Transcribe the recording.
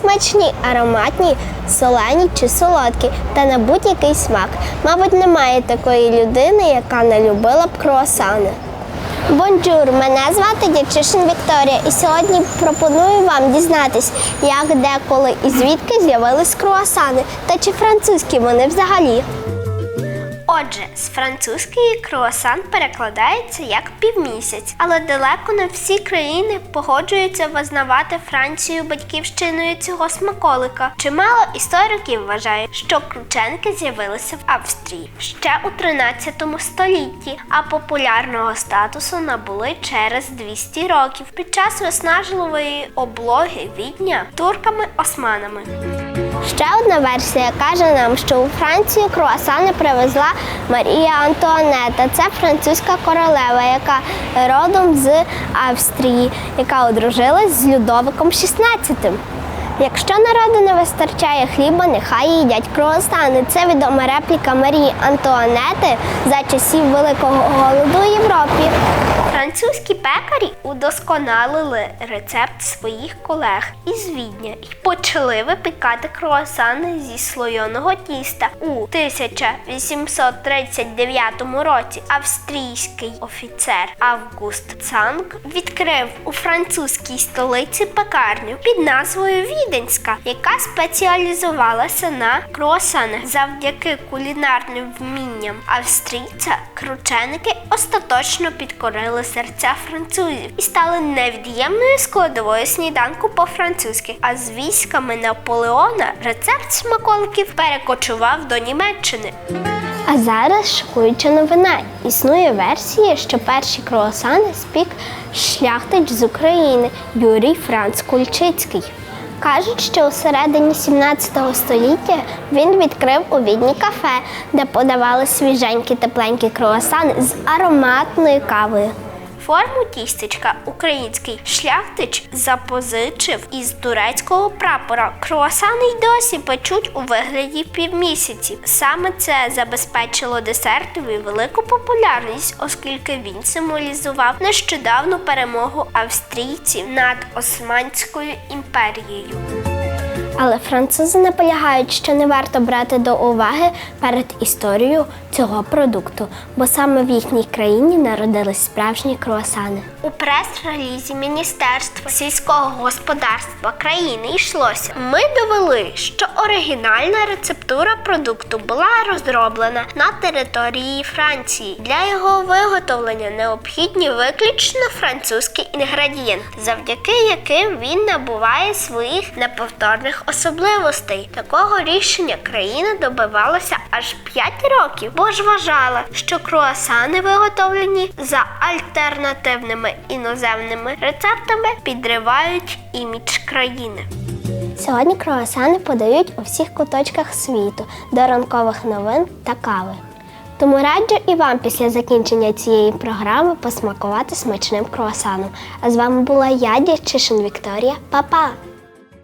Смачні, ароматні, солені чи солодкі та на будь-який смак. Мабуть, немає такої людини, яка не любила б круасани. Бонджур, мене звати Дячишин Вікторія, і сьогодні пропоную вам дізнатись, як, де, коли і звідки з'явились круасани та чи французькі вони взагалі. Отже, з французької круасан перекладається як півмісяць, але далеко не всі країни погоджуються визнавати Францію батьківщиною цього смаколика. Чимало істориків вважають, що крученки з'явилися в Австрії ще у 13 столітті, а популярного статусу набули через 200 років під час виснажливої облоги відня турками-османами. Ще одна версія каже нам, що у Францію круасани привезла Марія Антуанета. Це французька королева, яка родом з Австрії, яка одружилась з Людовиком XVI. Якщо народу не вистачає хліба, нехай їдять круасани. Це відома репліка Марії Антуанети за часів Великого голоду у Європі. Французькі пекарі удосконалили рецепт своїх колег із Відня і почали випікати круасани зі слойоного тіста. У 1839 році австрійський офіцер Август Цанг відкрив у французькій столиці пекарню під назвою Віденська, яка спеціалізувалася на круасанах. Завдяки кулінарним вмінням австрійця крученики остаточно підкорили серця французів і стали невід'ємною складовою сніданку по-французьки. А з військами Наполеона рецепт смаколиків перекочував до Німеччини. А зараз шокуюча новина. Існує версія, що перші круасани спік шляхтич з України Юрій Франц Кульчицький. Кажуть, що у середині 17 століття він відкрив у відні кафе, де подавали свіженькі тепленькі круасани з ароматною кавою. Форму тістечка український шляхтич запозичив із турецького прапора. Круасани й досі печуть у вигляді півмісяці. Саме це забезпечило десертові велику популярність, оскільки він символізував нещодавну перемогу австрійців над Османською імперією. Але французи наполягають, що не варто брати до уваги перед історією цього продукту, бо саме в їхній країні народились справжні круасани. У прес-релізі Міністерства сільського господарства країни йшлося. Ми довели, що оригінальна рецептура продукту була розроблена на території Франції. Для його виготовлення необхідні виключно французькі інгредієнти, завдяки яким він набуває своїх неповторних особливостей. Такого рішення країна добивалася аж 5 років, бо ж вважала, що круасани, виготовлені за альтернативними іноземними рецептами, підривають імідж країни. Сьогодні круасани подають у всіх куточках світу до ранкових новин та кави. Тому раджу і вам після закінчення цієї програми посмакувати смачним круасаном. А з вами була я, Дячишин Вікторія. Па-па!